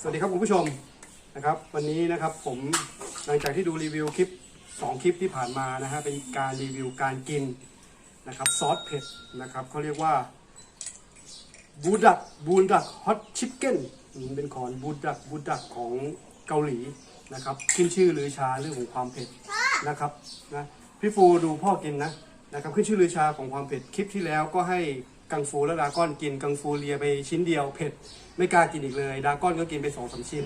สวัสดีครับคุณผู้ชมนะครับ วันนี้นะครับผมหลังจากที่ดูรีวิวคลิป 2 คลิปที่ผ่านมานะฮะเป็นการรีวิวการกินนะครับซอสเผ็ดนะครับเขาเรียกว่าบูดักบูดักฮอตชิคเก้นเป็นของบูดักบูดักของเกาหลีนะครับขึ้นชื่อลือชาเรื่องของความเผ็ดนะครับนะพี่ฟูดูพ่อกินนะนะครับขึ้นชื่อลือชาของความเผ็ดคลิปที่แล้วก็ให้ กังฟูและดาก้อนกินกังฟูเลียไปชิ้นเดียวเผ็ดไม่กล้ากินอีกเลยดาก้อนก็กินไปสองสามชิ้น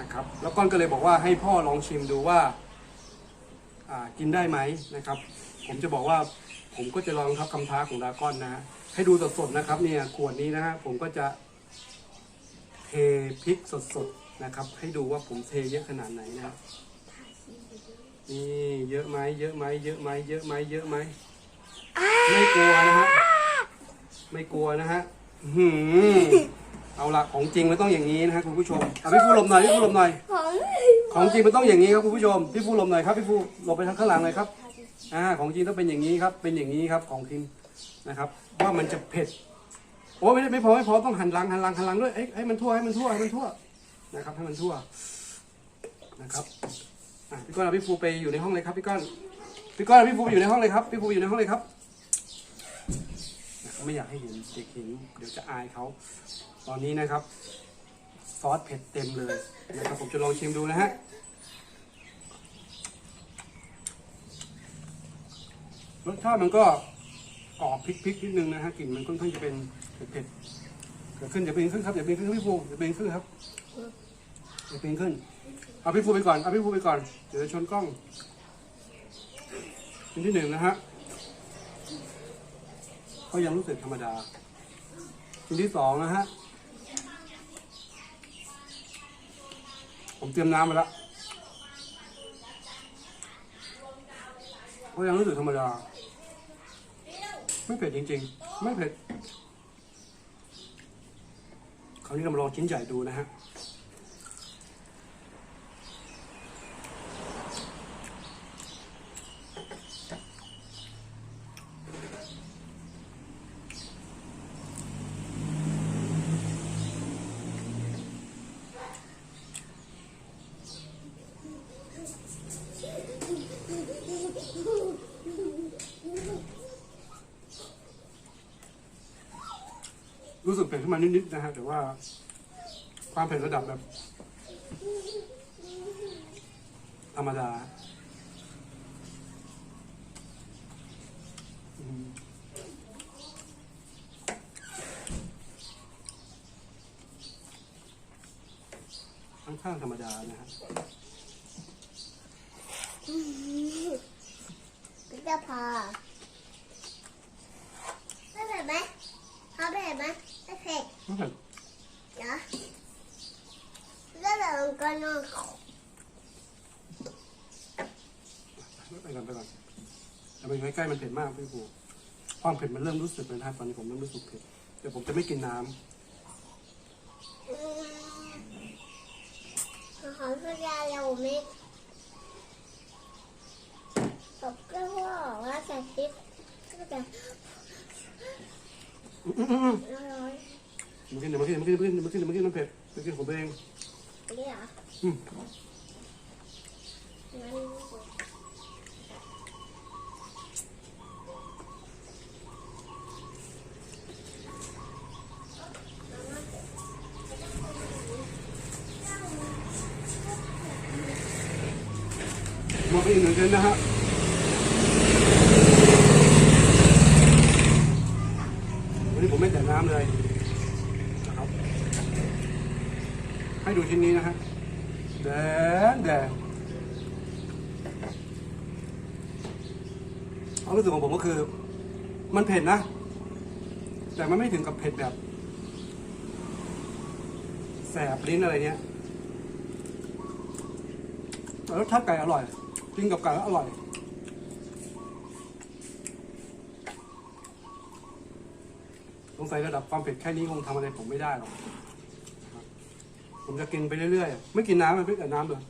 นะครับ แล้วก้อนก็เลยบอกว่าให้พ่อลองชิมดูว่าากินได้ไหมนะครับ ผมจะบอกว่าผมก็จะลองทับคำท้าของดาก้อนนะฮะให้ดูสดๆนะครับเนี่ยขวดนี้นะฮะผมก็จะเทพริกสดๆนะครับ ให้ดูว่าผมเทเยอะขนาดไหนนะครับนี่เยอะไหมเยอะไหมเยอะไหมเยอะไหมเยอะไหมไม่กลัวนะฮะ ไม่กลัวนะฮะอื้อหือเอาละของจริงมันต้องอย่างนี้นะฮะคุณผู้ชมพี่ฟูหลบหน่อยพี่ฟูหลบหน่อยของจริงมันต้องอย่างนี้ครับคุณผู้ชมพี่ฟูหลบหน่อยครับพี่ฟูหลบไปทางข้างหลังหน่อยครับอ่าของจริงต้องเป็นอย่างนี้ครับ เป็นอย่างนี้ครับของจริงนะครับ ว่ามันจะเผ็ดโอ้ไม่ได้ไม่พอไม่พอต้องหันหลังหันหลังหันหลังด้วยเอ้ยให้มันทั่วให้มันทั่วให้มันทั่วนะครับให้มันทั่วนะครับอะพี่ก้อนเอาพี่ฟูไปอยู่ในห้องเลยครับพี่ก้อนพี่ก้อนเอาพี่ฟูไปอยู่ในห้องเลยครับพี่ฟูอยู่ในห้องเลยครับ ไม่อยากให้เห็นเด็กเห็นเดี๋ยวจะอายเขา ตอนนี้นะครับ ซอสเผ็ดเต็มเลยนะครับผมจะลองชิมดูนะฮะรสชาติมันก็ออกพริกๆนิดนึงนะฮะกลิ่นมันค่อนข้างจะเป็นเผ็ดๆเกิดขึ้นอย่าเป็นขึ้นครับอย่าเป็นขึ้นพี่ฟูอย่าเป็นขึ้นครับอย่าเป็นขึ้นเอาพี่ฟูไปก่อนเอาพี่ฟูไปก่อนเดี๋ยวจะชนกล้องชิ้นที่หนึ่งนะฮะ ก็ยังรู้สึกธรรมดาชิ้นที่สองนะฮะ ผมเตรียมน้ำมาแล้วก็ยังรู้สึกธรรมดา ไม่เผ็ดจริง ๆ ไม่เผ็ดคราวนี้เรามาลองชิ้นใหญ่ดูนะฮะ นมานิดๆนะฮะแต่ว่า ความเผ็ดระดับแบบ ธรรมดาค่อนข้างธรรมดานะฮะจะพอไม่เผ็ดไหมเขาเผ็ดไหม ไม่เผ็ดไม่เผ็ดเหรอแล้วเดี๋ยวมันก็นอนไปก่อนไปก่อนแต่ไปใกล้ๆมันเผ็ดมากพี่ปูความเผ็ดมันเริ่มรู้สึกเลยนะครับตอนนี้ผมเริ่มรู้สึกเผ็ดเดี๋ยวผมจะไม่กินน้ำอืมขอสัญญาเราไม่ผมก็บอกว่าใส่พริกก็จะอืมอื มอืมร้อยมากินเดี๋ยวมากินมากินมากินมากินมากินมันเผ็ดมากินของตัวเองนี่เหรออืมงั้นมากินหนึ่งเซนนะฮะวันนี้ผมไม่แต่น้ำเลยนะครับ ให้ดู ชิ้นนี้นะฮะแดงแดงความรู้สึกของผมก็คือ มันเผ็ดนะ แต่มันไม่ถึงกับเผ็ดแบบ แสบลิ้นอะไรเนี้ยแต่รสชาติไก่อร่อยกินกับไก่อร่อยสงสัยระดับความเผ็ดแค่นี้คงทำอะไรผมไม่ได้หรอก ผมจะกินไปเรื่อยๆ ไม่กินน้ำมันไม่กินน้ำเลย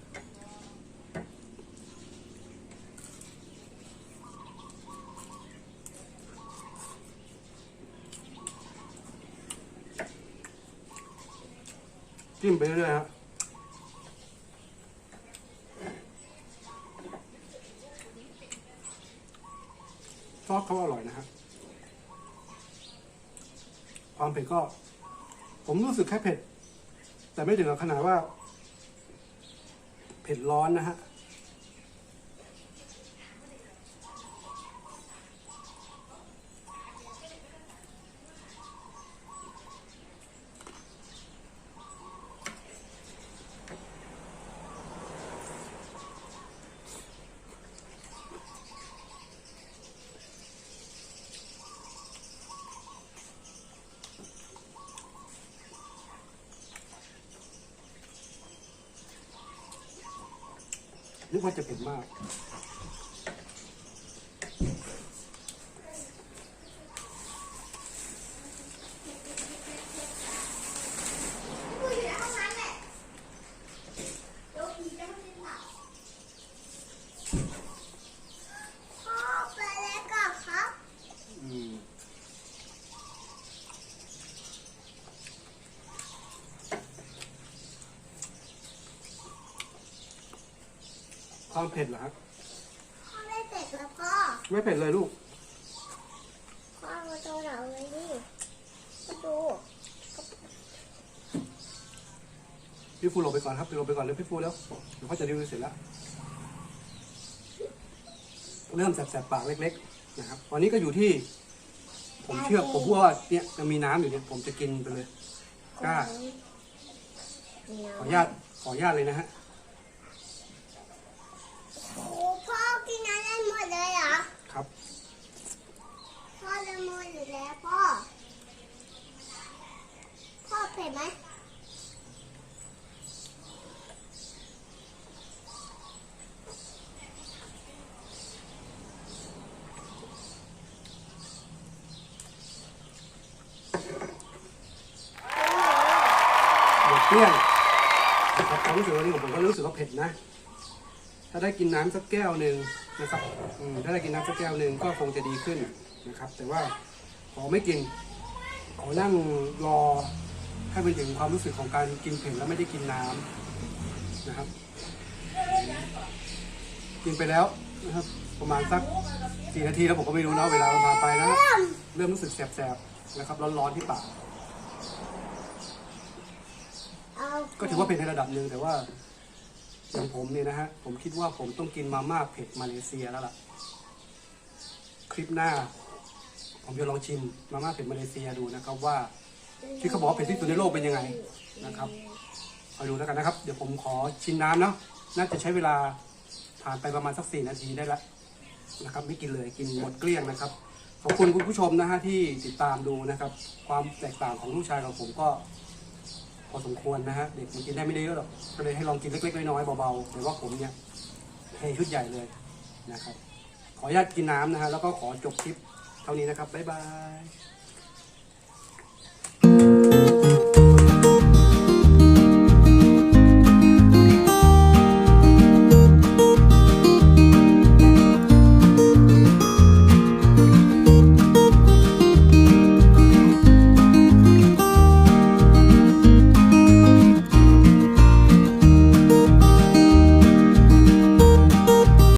จิ้มไปเรื่อยๆฮะซอสเขาอร่อยนะฮะความเผ็ดก็ ผมรู้สึกแค่เผ็ด แต่ไม่ถึงกับขนาดว่า เผ็ดร้อนนะฮะ นึกว่าจะเผ็ดมากอยู่ในห้องน้ำแหละเดี๋ยวผีจะมาเล่นหลับพ่อไปแล้วก่อนครับ อืม ความเผ็ดเหรอครับพ่อไม่เผ็ดแล้วพ่อไม่เผ็ดเลยลูกพ่อมาตัวเราเลยนี่มาดูพี่ฟูหลบไปก่อนครับหลบไปก่อนเลยพี่ฟูแล้วเดี๋ยวเขาจะรีวิวเสร็จแล้วเริ่มแสบๆปากเล็ก ๆ นะครับตอนนี้ก็อยู่ที่ ผมเชื่อผมพูดว่าเนี่ยจะมีน้ำอยู่เนี่ย ผมจะกินไปเลยกล้าขออนุญาตขออนุญาตเลยนะฮะ โอ้พ่อกินอะไรหมดเลยเหรอ ครับ พ่อละมุนอยู่แล้วพ่อ พ่อเผ็ดไหมหมดเกลี้ยงนะครับความรู้สึกวันนี้ของผมก็รู้สึกว่าเผ็ดนะ ถ้าได้กินน้ำสักแก้วหนึ่งนะครับถ้าได้กินน้ำสักแก้วหนึ่งก็คงจะดีขึ้นนะครับ แต่ว่าขอไม่กินขอนั่งรอให้เป็นถึงความรู้สึกของการกินเผ็ดแล้วไม่ได้กินน้ำนะครับ กินไปแล้วนะครับ ประมาณสักกี่นาทีแล้วผมก็ไม่รู้นะเวลามันผ่านไปนะเริ่มรู้สึกแสบๆนะครับร้อนๆที่ปากก็ถือว่าเป็นในระดับหนึ่งแต่ว่า อย่างผมเนี่ยนะฮะ ผมคิดว่าผมต้องกินมาม่าเผ็ดมาเลเซียแล้วล่ะ คลิปหน้า ผมจะลองชิมมาม่าเผ็ดมาเลเซียดูนะครับ ว่าที่เขาบอกว่าเผ็ดที่สุดในโลกเป็นยังไงนะครับคอยดูแล้วกันนะครับ เดี๋ยวผมขอชิมน้ำเนาะน่าจะใช้เวลาผ่านไปประมาณสักสี่นาทีได้ละนะครับ ไม่กินเลยกินหมดเกลี้ยงนะครับขอบคุณคุณผู้ชมนะฮะที่ติดตามดูนะครับ ความแตกต่างของลูกชายของผมก็ พอสมควรนะฮะเด็กมันกินได้ไม่ได้เยอะหรอกก็เลยให้ลองกินเล็กๆน้อยๆเบาๆแต่ว่าผมเนี่ยเทชุดใหญ่เลยนะครับ ขออนุญาตกินน้ำนะฮะแล้วก็ขอจบคลิปเท่านี้นะครับบ๊ายบาย